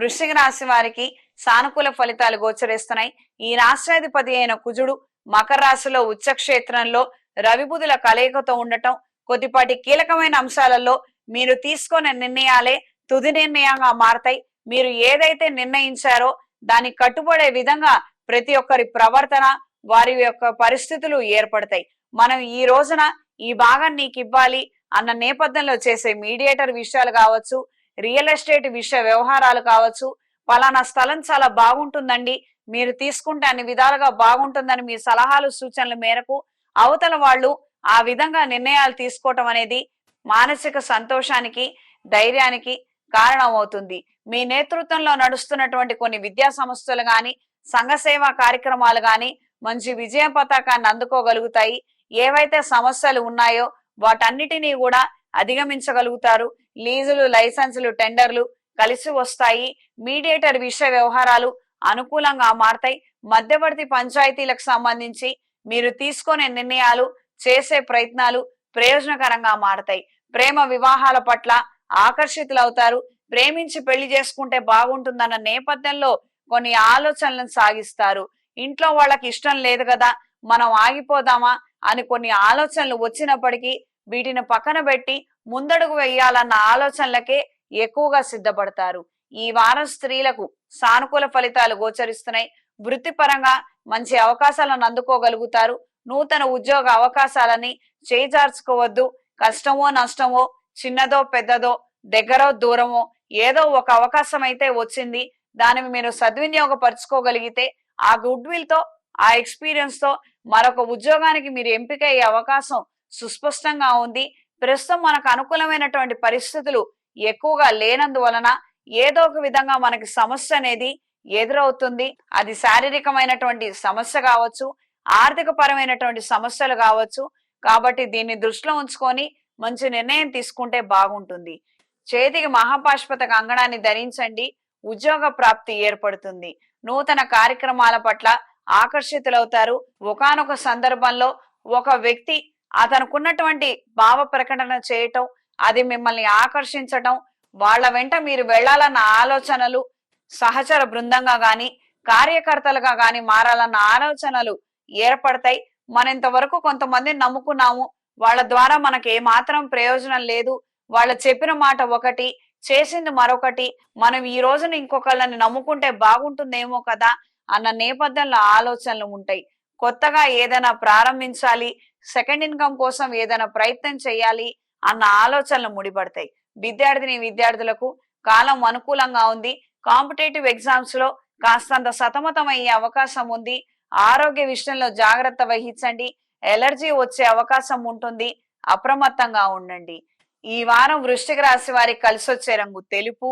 వృశ్చిక రాశి వారికి సానుకూల ఫలితాలు గోచరిస్తున్నాయి. ఈ రాష్ట్రాధిపతి అయిన కుజుడు మకర రాశిలో ఉచ్చక్షేత్రంలో రవిబుధుల కలయికతో ఉండటం కొద్దిపాటి కీలకమైన అంశాలలో మీరు తీసుకునే నిర్ణయాలే తుది నిర్ణయంగా మారతాయి. మీరు ఏదైతే నిర్ణయించారో దాన్ని కట్టుబడే విధంగా ప్రతి ఒక్కరి ప్రవర్తన వారి యొక్క పరిస్థితులు ఏర్పడతాయి. మనం ఈ రోజున ఈ భాగం నీకు ఇవ్వాలి అన్న నేపథ్యంలో చేసే మీడియేటర్ విషయాలు కావచ్చు రియల్ ఎస్టేట్ విషయ వ్యవహారాలు కావచ్చు. పలానా స్థలం చాలా బాగుంటుందండి. మీరు తీసుకుంటే అన్ని విధాలుగా బాగుంటుందని మీ సలహాలు సూచనల మేరకు అవతల వాళ్ళు ఆ విధంగా నిర్ణయాలు తీసుకోవటం అనేది మానసిక సంతోషానికి ధైర్యానికి కారణమవుతుంది. మీ నేతృత్వంలో నడుస్తున్నటువంటి కొన్ని విద్యా సంస్థలు గాని సంఘ సేవా కార్యక్రమాలు గాని మంచి విజయ పతాకాన్ని అందుకోగలుగుతాయి. ఏవైతే సమస్యలు ఉన్నాయో వాటన్నిటినీ కూడా అధిగమించగలుగుతారు. లీజులు లైసెన్సులు టెండర్లు కలిసి వస్తాయి. మీడియేటర్ విషయ వ్యవహారాలు అనుకూలంగా మారతాయి. మధ్యవర్తి పంచాయతీలకు సంబంధించి మీరు తీసుకునే నిర్ణయాలు చేసే ప్రయత్నాలు ప్రయోజనకరంగా మారతాయి. ప్రేమ వివాహాల పట్ల ఆకర్షితులవుతారు. ప్రేమించి పెళ్ళి చేసుకుంటే బాగుంటుందన్న నేపథ్యంలో కొన్ని ఆలోచనలను సాగిస్తారు. ఇంట్లో వాళ్ళకి ఇష్టం లేదు కదా మనం ఆగిపోదామా అని కొన్ని ఆలోచనలు వచ్చినప్పటికీ వీటిని పక్కన పెట్టి ముందడుగు వేయాలన్న ఆలోచనలకే ఎక్కువగా సిద్ధపడతారు. ఈ వారం స్త్రీలకు సానుకూల ఫలితాలు గోచరిస్తున్నాయి. వృత్తిపరంగా మంచి అవకాశాలను అందుకోగలుగుతారు. నూతన ఉద్యోగ అవకాశాలని చేజార్చుకోవద్దు. కష్టమో నష్టమో చిన్నదో పెద్దదో దగ్గరో దూరమో ఏదో ఒక అవకాశం అయితే వచ్చింది. దానిని మీరు సద్వినియోగపరచుకోగలిగితే ఆ గుడ్ విల్తో ఆ ఎక్స్పీరియన్స్తో మరొక ఉద్యోగానికి మీరు ఎంపిక అయ్యే అవకాశం సుస్పష్టంగా ఉంది. ప్రస్తుతం మనకు అనుకూలమైనటువంటి పరిస్థితులు ఎక్కువగా లేనందువలన ఏదో ఒక విధంగా మనకి సమస్య అనేది ఎదురవుతుంది. అది శారీరకమైనటువంటి సమస్య కావచ్చు ఆర్థిక పరమైనటువంటి సమస్యలు కావచ్చు. కాబట్టి దీన్ని దృష్టిలో ఉంచుకొని మంచి నిర్ణయం తీసుకుంటే బాగుంటుంది. చేతికి మహాపాష్పత కంగణాన్ని ధరించండి. ఉద్యోగ ప్రాప్తి ఏర్పడుతుంది. నూతన కార్యక్రమాల పట్ల ఆకర్షితులవుతారు. ఒకానొక సందర్భంలో ఒక వ్యక్తి అతనుకున్నటువంటి భావ ప్రకటన చేయటం అది మిమ్మల్ని ఆకర్షించటం వాళ్ళ వెంట మీరు వెళ్ళాలన్న ఆలోచనలు సహచర బృందంగా గాని కార్యకర్తలుగా గాని మారాలన్న ఆలోచనలు ఏర్పడతాయి. మన ఇంతవరకు కొంతమందిని నమ్ముకున్నాము. వాళ్ళ ద్వారా మనకి ఏమాత్రం ప్రయోజనం లేదు. వాళ్ళ చెప్పిన మాట ఒకటి చేసింది మరొకటి మనం ఈ రోజున ఇంకొకళ్ళని నమ్ముకుంటే బాగుంటుందేమో కదా అన్న నేపథ్యంలో ఆలోచనలు ఉంటాయి. కొత్తగా ఏదైనా ప్రారంభించాలి సెకండ్ ఇన్కమ్ కోసం ఏదైనా ప్రయత్నం చేయాలి అన్న ఆలోచనలు ముడిపడతాయి. విద్యార్థిని విద్యార్థులకు కాలం అనుకూలంగా ఉంది. కాంపిటేటివ్ ఎగ్జామ్స్లో కాస్తంత సతమతం అయ్యే అవకాశం ఉంది. ఆరోగ్య విషయంలో జాగ్రత్త వహించండి. ఎలర్జీ వచ్చే అవకాశం ఉంటుంది. అప్రమత్తంగా ఉండండి. ఈ వారం వృష్టిక రాశి వారికి కలిసొచ్చే రంగు తెలుపు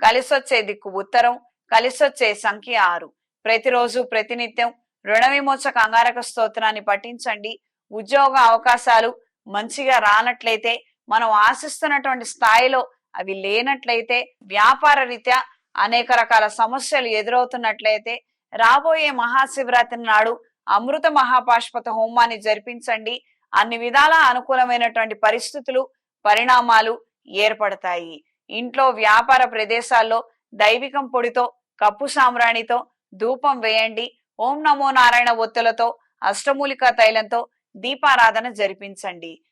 కలిసొచ్చే దిక్కు ఉత్తరం కలిసొచ్చే సంఖ్య ఆరు. ప్రతిరోజు ప్రతినిత్యం రుణ విమోచక అంగారక స్తోత్రాన్ని పఠించండి. ఉద్యోగ అవకాశాలు మంచిగా రానట్లయితే మనం ఆశిస్తున్నటువంటి స్థాయిలో అవి లేనట్లయితే వ్యాపార రీత్యా అనేక రకాల సమస్యలు ఎదురవుతున్నట్లయితే రాబోయే మహాశివరాత్రి నాడు అమృత మహాపాష్పత హోమాన్ని జరిపించండి. అన్ని విధాల అనుకూలమైనటువంటి పరిస్థితులు పరిణామాలు ఏర్పడతాయి. ఇంట్లో వ్యాపార ప్రదేశాల్లో దైవికం పొడితో కప్పు సామ్రాణితో ధూపం వేయండి. ఓం నమో నారాయణ ఒత్తులతో అష్టమూలికా తైలంతో దీపారాధన జరిపించండి.